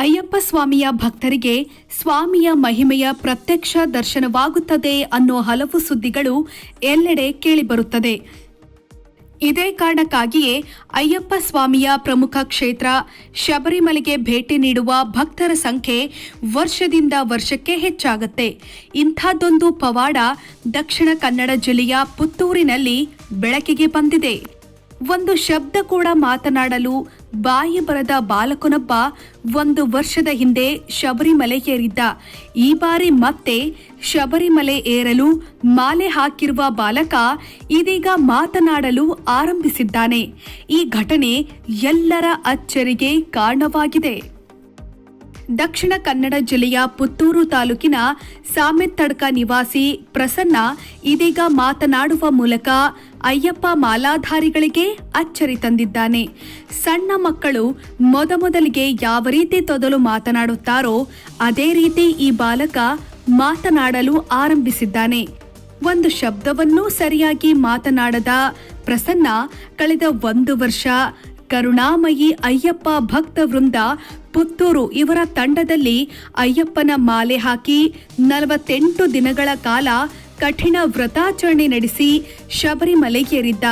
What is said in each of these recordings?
ಅಯ್ಯಪ್ಪ ಸ್ವಾಮಿಯ ಭಕ್ತರಿಗೆ ಸ್ವಾಮಿಯ ಮಹಿಮೆಯ ಪ್ರತ್ಯಕ್ಷ ದರ್ಶನವಾಗುತ್ತದೆ ಅನ್ನೋ ಹಲವು ಸುದ್ದಿಗಳು ಎಲ್ಲೆಡೆ ಕೇಳಿಬರುತ್ತದೆ. ಇದೇ ಕಾರಣಕ್ಕಾಗಿಯೇ ಅಯ್ಯಪ್ಪ ಸ್ವಾಮಿಯ ಪ್ರಮುಖ ಕ್ಷೇತ್ರ ಶಬರಿಮಲೆಗೆ ಭೇಟಿ ನೀಡುವ ಭಕ್ತರ ಸಂಖ್ಯೆ ವರ್ಷದಿಂದ ವರ್ಷಕ್ಕೆ ಹೆಚ್ಚಾಗುತ್ತೆ. ಇಂಥದ್ದೊಂದು ಪವಾಡ ದಕ್ಷಿಣ ಕನ್ನಡ ಜಿಲ್ಲೆಯ ಪುತ್ತೂರಿನಲ್ಲಿ ಬೆಳಕಿಗೆ ಬಂದಿದೆ. ಒಂದು ಶಬ್ದ ಕೂಡ ಮಾತನಾಡಲು ಬಾಯಿ ಬರದ ಬಾಲಕನೊಬ್ಬ ಒಂದು ವರ್ಷದ ಹಿಂದೆ ಶಬರಿಮಲೆ ಏರಿದ್ದ. ಈ ಬಾರಿ ಮತ್ತೆ ಶಬರಿಮಲೆ ಏರಲು ಮಾಲೆ ಹಾಕಿರುವ ಬಾಲಕ ಇದೀಗ ಮಾತನಾಡಲು ಆರಂಭಿಸಿದ್ದಾನೆ. ಈ ಘಟನೆ ಎಲ್ಲರ ಅಚ್ಚರಿಗೆ ಕಾರಣವಾಗಿದೆ. ದಕ್ಷಿಣ ಕನ್ನಡ ಜಿಲ್ಲೆಯ ಪುತ್ತೂರು ತಾಲೂಕಿನ ಸಾಮೆತ್ತಡ್ಕ ನಿವಾಸಿ ಪ್ರಸನ್ನ ಇದೀಗ ಮಾತನಾಡುವ ಮೂಲಕ ಅಯ್ಯಪ್ಪ ಮಾಲಾಧಾರಿಗಳಿಗೆ ಅಚ್ಚರಿ ತಂದಿದ್ದಾನೆ. ಸಣ್ಣ ಮಕ್ಕಳು ಮೊದಮೊದಲಿಗೆ ಯಾವ ರೀತಿ ತೊದಲು ಮಾತನಾಡುತ್ತಾರೋ ಅದೇ ರೀತಿ ಈ ಬಾಲಕ ಮಾತನಾಡಲು ಆರಂಭಿಸಿದ್ದಾನೆ. ಒಂದು ಶಬ್ದವನ್ನೂ ಸರಿಯಾಗಿ ಮಾತನಾಡದ ಪ್ರಸನ್ನ ಕಳೆದ ಒಂದು ವರ್ಷ ಕರುಣಾಮಯಿ ಅಯ್ಯಪ್ಪ ಭಕ್ತ ವೃಂದ ಪುತ್ತೂರು ಇವರ ತಂಡದಲ್ಲಿ ಅಯ್ಯಪ್ಪನ ಮಾಲೆ ಹಾಕಿ ನಲವತ್ತೆಂಟು ದಿನಗಳ ಕಾಲ ಕಠಿಣ ವ್ರತಾಚರಣೆ ನಡೆಸಿ ಶಬರಿಮಲೆಗೇರಿದ್ದ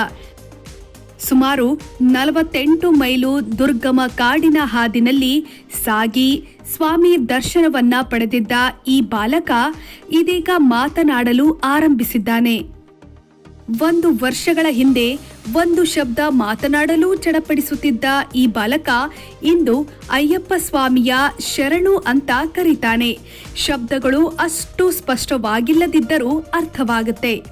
ಸುಮಾರು ನಲವತ್ತೆಂಟು ಮೈಲು ದುರ್ಗಮ ಕಾಡಿನ ಹಾದಿನಲ್ಲಿ ಸಾಗಿ ಸ್ವಾಮಿ ದರ್ಶನವನ್ನ ಪಡೆದಿದ್ದ ಈ ಬಾಲಕ ಇದೀಗ ಮಾತನಾಡಲು ಆರಂಭಿಸಿದ್ದಾನೆ. ಒಂದು ವರ್ಷಗಳ ಹಿಂದೆ ಒಂದು ಶಬ್ದ ಮಾತನಾಡಲು ಚಡಪಡಿಸುತ್ತಿದ್ದ ಈ ಬಾಲಕ ಇಂದು ಅಯ್ಯಪ್ಪ ಸ್ವಾಮಿಯ ಶರಣು ಅಂತ ಕರೀತಾನೆ. ಶಬ್ದಗಳು ಅಷ್ಟು ಸ್ಪಷ್ಟವಾಗಿಲ್ಲದಿದ್ದರೂ ಅರ್ಥವಾಗುತ್ತೆ.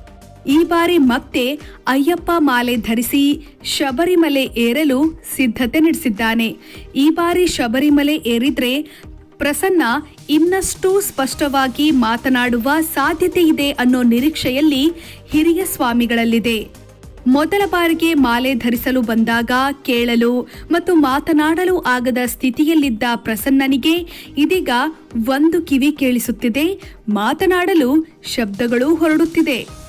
ಈ ಬಾರಿ ಮತ್ತೆ ಅಯ್ಯಪ್ಪ ಮಾಲೆ ಧರಿಸಿ ಶಬರಿಮಲೆ ಏರಲು ಸಿದ್ಧತೆ ನಡೆಸಿದ್ದಾನೆ. ಈ ಬಾರಿ ಶಬರಿಮಲೆ ಏರಿದ್ರೆ ಪ್ರಸನ್ನ ಇನ್ನಷ್ಟು ಸ್ಪಷ್ಟವಾಗಿ ಮಾತನಾಡುವ ಸಾಧ್ಯತೆ ಇದೆ ಅನ್ನೋ ನಿರೀಕ್ಷೆಯಲ್ಲಿ ಹಿರಿಯ ಸ್ವಾಮಿಗಳಲ್ಲಿದೆ. ಮೊದಲ ಬಾರಿಗೆ ಮಾಲೆ ಧರಿಸಲು ಬಂದಾಗ ಕೇಳಲು ಮತ್ತು ಮಾತನಾಡಲು ಆಗದ ಸ್ಥಿತಿಯಲ್ಲಿದ್ದ ಪ್ರಸನ್ನನಿಗೆ ಇದೀಗ ಒಂದು ಕಿವಿ ಕೇಳಿಸುತ್ತಿದೆ. ಮಾತನಾಡಲು ಶಬ್ದಗಳು ಹೊರಡುತ್ತಿದೆ.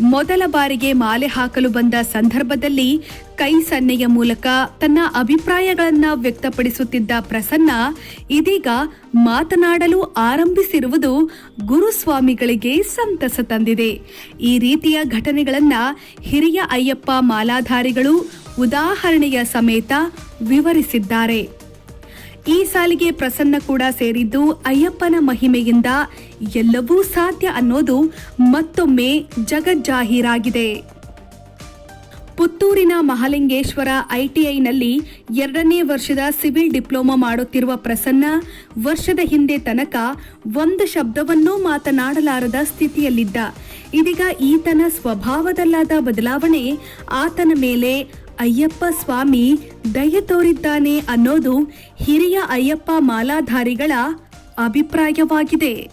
ಮೊದಲ ಬಾರಿಗೆ ಮಾಲೆ ಹಾಕಲು ಬಂದ ಸಂದರ್ಭದಲ್ಲಿ ಕೈ ಸನ್ನೆಯ ಮೂಲಕ ತನ್ನ ಅಭಿಪ್ರಾಯಗಳನ್ನ ವ್ಯಕ್ತಪಡಿಸುತ್ತಿದ್ದ ಪ್ರಸನ್ನ ಇದೀಗ ಮಾತನಾಡಲು ಆರಂಭಿಸಿರುವುದು ಗುರುಸ್ವಾಮಿಗಳಿಗೆ ಸಂತಸ ತಂದಿದೆ. ಈ ರೀತಿಯ ಘಟನೆಗಳನ್ನ ಹಿರಿಯ ಅಯ್ಯಪ್ಪ ಮಾಲಾಧಾರಿಗಳು ಉದಾಹರಣೆಯ ಸಮೇತ ವಿವರಿಸಿದ್ದಾರೆ. ಈ ಸಾಲಿಗೆ ಪ್ರಸನ್ನ ಕೂಡ ಸೇರಿದ್ದು ಅಯ್ಯಪ್ಪನ ಮಹಿಮೆಯಿಂದ ಎಲ್ಲವೂ ಸಾಧ್ಯ ಅನ್ನೋದು ಮತ್ತೊಮ್ಮೆ ಜಗಜ್ಜಾಹೀರಾಗಿದೆ. ಪುತ್ತೂರಿನ ಮಹಾಲಿಂಗೇಶ್ವರ ಐಟಿಐನಲ್ಲಿ ಎರಡನೇ ವರ್ಷದ ಸಿವಿಲ್ ಡಿಪ್ಲೊಮಾ ಮಾಡುತ್ತಿರುವ ಪ್ರಸನ್ನ ವರ್ಷದ ಹಿಂದೆ ತನಕ ಒಂದು ಶಬ್ದವನ್ನೂ ಮಾತನಾಡಲಾರದ ಸ್ಥಿತಿಯಲ್ಲಿದ್ದ. ಇದೀಗ ಈತನ ಸ್ವಭಾವದಲ್ಲಾದ ಬದಲಾವಣೆ ಆತನ ಮೇಲೆ ಅಯ್ಯಪ್ಪ ಸ್ವಾಮಿ ದಯೆ ತೋರಿದ್ದಾನೆ ಅನ್ನೋದು ಹಿರಿಯ ಅಯ್ಯಪ್ಪ ಮಾಲಾಧಾರಿಗಳ ಅಭಿಪ್ರಾಯವಾಗಿದೆ.